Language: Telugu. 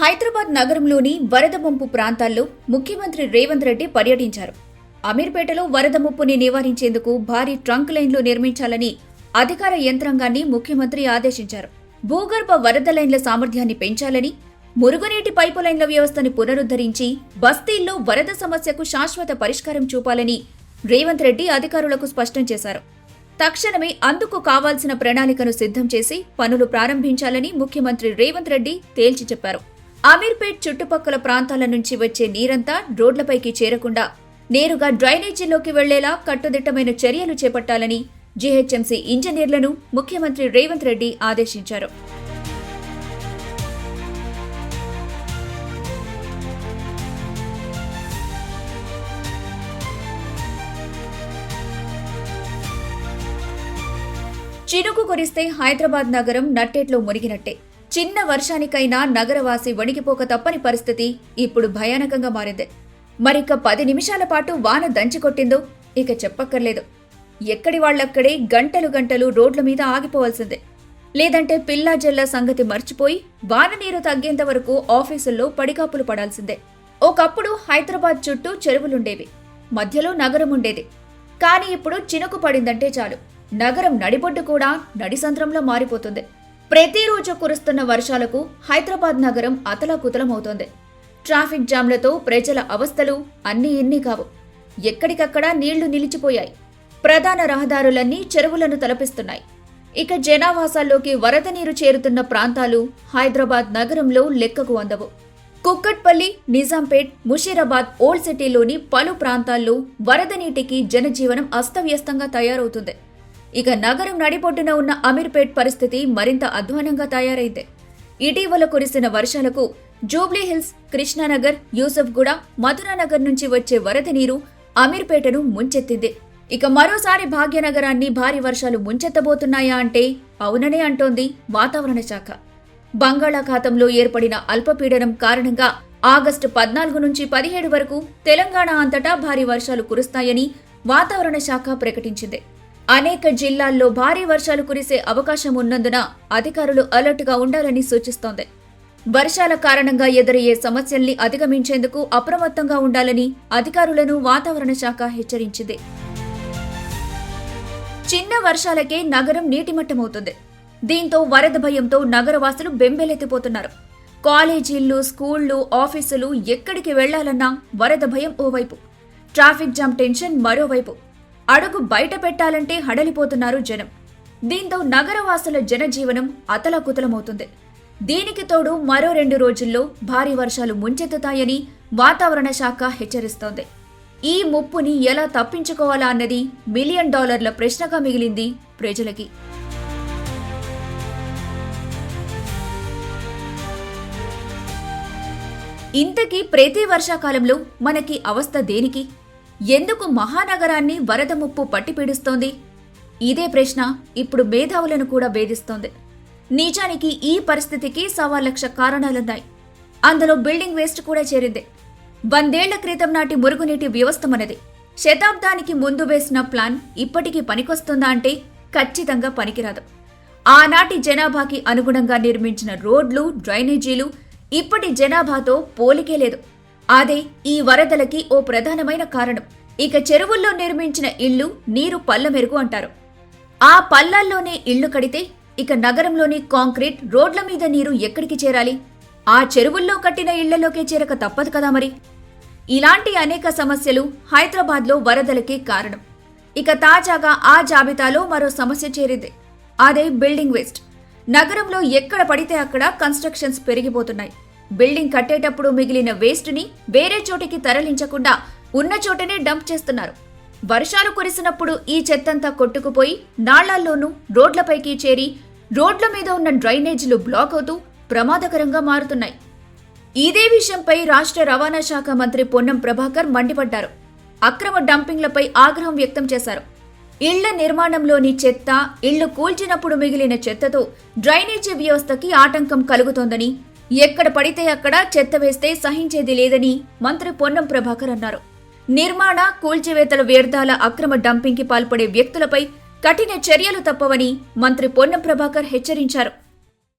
హైదరాబాద్ నగరంలోని వరద ముంపు ప్రాంతాల్లో ముఖ్యమంత్రి రేవంత్ రెడ్డి పర్యటించారు. అమీర్పేటలో వరద ముప్పుని నివారించేందుకు భారీ ట్రంక్ లైన్లు నిర్మించాలని అధికార యంత్రాంగాన్ని ముఖ్యమంత్రి ఆదేశించారు. భూగర్భ వరద లైన్ల సామర్థ్యాన్ని పెంచాలని మురుగునీటి పైపు లైన్ల వ్యవస్థను పునరుద్ధరించి బస్తీల్లో వరద సమస్యకు శాశ్వత పరిష్కారం చూపాలని రేవంత్ రెడ్డి అధికారులకు స్పష్టం చేశారు. తక్షణమే అందుకు కావాల్సిన ప్రణాళికను సిద్ధం చేసి పనులు ప్రారంభించాలని ముఖ్యమంత్రి రేవంత్ రెడ్డి తేల్చి చెప్పారు. అమీర్పేట్ చుట్టుపక్కల ప్రాంతాల నుంచి వచ్చే నీరంతా రోడ్లపైకి చేరకుండా నేరుగా డ్రైనేజీలోకి వెళ్ళేలా కట్టుదిట్టమైన చర్యలు చేపట్టాలని జీహెచ్ఎంసీ ఇంజనీర్లను ముఖ్యమంత్రి రేవంత్ రెడ్డి ఆదేశించారు. చినుకు కురిస్తే హైదరాబాద్ నగరం నట్టేట్లో మునిగినట్టే. చిన్న వర్షానికైనా నగరవాసి వణికిపోక తప్పని పరిస్థితి ఇప్పుడు భయానకంగా మారింది. మరిక పది నిమిషాల పాటు వాన దంచికొట్టిందో ఇక చెప్పక్కర్లేదు. ఎక్కడి వాళ్ళక్కడే గంటలు గంటలు రోడ్ల మీద ఆగిపోవాల్సిందే. లేదంటే పిల్లా జల్లా సంగతి మర్చిపోయి వాన నీరు తగ్గేంత వరకు ఆఫీసుల్లో పడికాపులు పడాల్సిందే. ఒకప్పుడు హైదరాబాద్ చుట్టూ చెరువులుండేవి. మధ్యలో నగరం ఉండేది కానీ ఇప్పుడు చినుకు పడిందంటే చాలు. నగరం నడిబొడ్డు కూడా నడిసంద్రంలో మారిపోతుంది. ప్రతిరోజు కురుస్తున్న వర్షాలకు హైదరాబాద్ నగరం అతలాకుతలమవుతోంది. ట్రాఫిక్ జామ్లతో ప్రజల అవస్థలు అన్నీ ఇన్ని కావు. ఎక్కడికక్కడ నీళ్ళు నిలిచిపోయాయి. ప్రధాన రహదారులన్నీ చెరువులను తలపిస్తున్నాయి. ఇక జనావాసాల్లోకి వరద నీరు చేరుతున్న ప్రాంతాలు హైదరాబాద్ నగరంలో లెక్కకు అందవు. కుక్కట్పల్లి నిజాంపేట్ ముషీరాబాద్ ఓల్డ్ సిటీలోని పలు ప్రాంతాల్లో వరద నీటికి జనజీవనం అస్తవ్యస్తంగా తయారవుతుంది. ఇక నగరం నడిపొడ్డున ఉన్న అమీర్పేట్ పరిస్థితి మరింత అధ్వానంగా తయారైంది. ఇటీవల కురిసిన వర్షాలకు జూబ్లీ హిల్స్ కృష్ణానగర్ యూసఫ్గూడ మధురానగర్ నుంచి వచ్చే వరద నీరు అమీర్పేటను ముంచెత్తింది. ఇక మరోసారి భాగ్యనగరాన్ని భారీ వర్షాలు ముంచెత్తబోతున్నాయా అంటే అవుననే అంటోంది వాతావరణ శాఖ. బంగాళాఖాతంలో ఏర్పడిన అల్పపీడనం కారణంగా ఆగస్టు పద్నాలుగు నుంచి పదిహేడు వరకు తెలంగాణ అంతటా భారీ వర్షాలు కురుస్తాయని వాతావరణ శాఖ ప్రకటించింది. అనేక జిల్లాల్లో భారీ వర్షాలు కురిసే అవకాశం ఉన్నందున అధికారులు అలర్ట్గా ఉండాలని సూచిస్తోంది. వర్షాల కారణంగా ఎదురయ్యే సమస్యల్ని అధిగమించేందుకు అప్రమత్తంగా ఉండాలని అధికారులను వాతావరణ శాఖ హెచ్చరించింది. చిన్న వర్షాలకే నగరం నీటిమట్టమవుతుంది. దీంతో వరద భయంతో నగరవాసులు బెంబేలెత్తిపోతున్నారు. కాలేజీలు స్కూళ్ళు ఆఫీసులు ఎక్కడికి వెళ్ళాలన్నా వరద భయం ఓవైపు. ట్రాఫిక్ జామ్ టెన్షన్ మరోవైపు. అడుగు బయట పెట్టాలంటే హడలిపోతున్నారు జనం. దీంతో నగరవాసుల జనజీవనం అతలకుతలమవుతుంది. దీనికి తోడు మరో రెండు రోజుల్లో భారీ వర్షాలు ముంచెత్తుతాయని వాతావరణ శాఖ హెచ్చరిస్తోంది. ఈ ముప్పుని ఎలా తప్పించుకోవాలా అన్నది మిలియన్ డాలర్ల ప్రశ్నగా మిగిలింది ప్రజలకి. ఇంతకీ ప్రతి వర్షాకాలంలో మనకి అవస్థ దేనికి? ఎందుకు మహానగరాన్ని వరద ముప్పు పట్టిపీడిస్తోంది? ఇదే ప్రశ్న ఇప్పుడు మేధావులను కూడా వేధిస్తోంది. నిజానికి ఈ పరిస్థితికి సవా లక్ష కారణాలున్నాయి. అందులో బిల్డింగ్ వేస్ట్ కూడా చేరింది. వందేళ్ళ క్రితం నాటి మురుగునీటి వ్యవస్థ మనది శతాబ్దానికి ముందు వేసిన ప్లాన్ ఇప్పటికీ పనికొస్తుందా అంటే ఖచ్చితంగా పనికిరాదు. ఆనాటి జనాభాకి అనుగుణంగా నిర్మించిన రోడ్లు డ్రైనేజీలు ఇప్పటి జనాభాతో పోలికే లేదు. అదే ఈ వరదలకి ఓ ప్రధానమైన కారణం. ఇక చెరువుల్లో నిర్మించిన ఇళ్ళు నీరు పల్లమెరుగు అంటారు. ఆ పల్లల్లోనే ఇళ్ళు కడితే ఇక నగరంలోని కాంక్రీట్ రోడ్ల మీద నీరు ఎక్కడికి చేరాలి? ఆ చెరువుల్లో కట్టిన ఇళ్ళలోకే చేరక తప్పదు కదా మరి? ఇలాంటి అనేక సమస్యలు హైదరాబాద్లో వరదలకే కారణం. ఇక తాజాగా ఆ జాబితాలో మరో సమస్య చేరింది. అదే బిల్డింగ్ వేస్ట్. నగరంలో ఎక్కడ పడితే అక్కడ కన్స్ట్రక్షన్స్ పెరిగిపోతున్నాయి. బిల్డింగ్ కట్టేటప్పుడు మిగిలిన వేస్ట్ని వేరే చోటికి తరలించకుండా ఉన్న చోటనే డంప్ చేస్తున్నారు. వర్షాలు కురిసినప్పుడు ఈ చెత్తంతా కొట్టుకుపోయి నాళ్ళల్లోనూ రోడ్లపైకి చేరి రోడ్ల మీద ఉన్న డ్రైనేజీలు బ్లాక్ అవుతూ ప్రమాదకరంగా మారుతున్నాయి. ఇదే విషయంపై రాష్ట్ర రవాణా శాఖ మంత్రి పొన్నం ప్రభాకర్ మండిపడ్డారు. అక్రమ డంపింగ్లపై ఆగ్రహం వ్యక్తం చేశారు. ఇళ్ళ నిర్మాణంలోని చెత్త ఇళ్ళు కూల్చినప్పుడు మిగిలిన చెత్తతో డ్రైనేజీ వ్యవస్థకి ఆటంకం కలుగుతోందని ఎక్కడ పడితే అక్కడ చెత్త వేస్తే సహించేది లేదని మంత్రి పొన్నం ప్రభాకర్ అన్నారు. నిర్మాణ కూల్చివేతల వ్యర్థాల అక్రమ డంపింగ్కి పాల్పడే వ్యక్తులపై కఠిన చర్యలు తప్పవని మంత్రి పొన్నం ప్రభాకర్ హెచ్చరించారు.